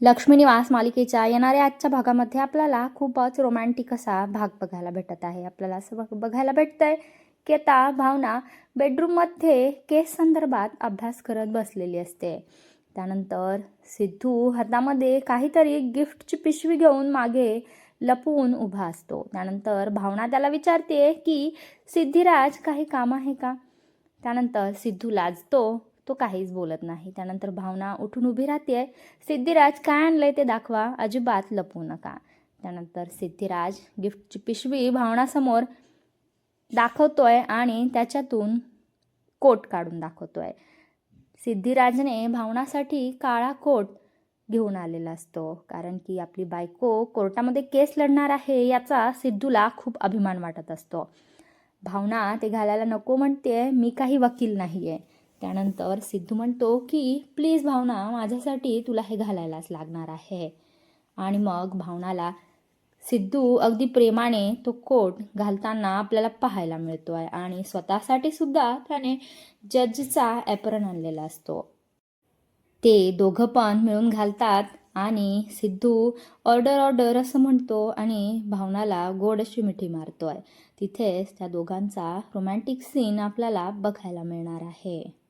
लक्ष्मी निवास मालिकेच्या येणाऱ्या आजच्या भागामध्ये आपल्याला खूपच रोमॅन्टिक असा भाग बघायला भेटत आहे. आपल्याला असं बघ बघायला भेटतंय की आता भावना बेडरूममध्ये केस संदर्भात अभ्यास करत बसलेली असते. त्यानंतर सिद्धू हातामध्ये काहीतरी गिफ्टची पिशवी घेऊन मागे लपवून उभा असतो. त्यानंतर भावना त्याला विचारते की सिद्धिराज काही काम आहे का? त्यानंतर सिद्धू लाजतो. तो काहीच बोलत नाही. त्यानंतर भावना उठून उभी राहते. सिद्धिराज काय आणलंय ते दाखवा. अजिबात लपवू नका. त्यानंतर सिद्धिराज गिफ्टची पिशवी भावनासमोर दाखवतोय आणि त्याच्यातून कोट काढून दाखवतोय. सिद्धिराजने भावनासाठी काळा कोट घेऊन आलेला असतो. कारण की आपली बायको कोर्टामध्ये केस लढणार आहे याचा सिद्धूला खूप अभिमान वाटत असतो. भावना ते घालायला नको म्हणते. मी काही वकील नाही आहे त्यानंतर सिद्धू म्हणतो की प्लीज भावना माझ्यासाठी तुला हे घालायलाच लागणार आहे. आणि मग भावनाला सिद्धू अगदी प्रेमाने तो कोट घालताना आपल्याला पाहायला मिळतो आहे आणि स्वतःसाठी सुद्धा त्याने जजचा ॲप्रन आणलेला असतो. ते दोघं पण मिळून घालतात आणि सिद्धू ऑर्डर ऑर्डर असं म्हणतो आणि भावनाला गोड अशी मिठी आहे तिथेच त्या दोघांचा रोमॅन्टिक सीन आपल्याला बघायला मिळणार आहे.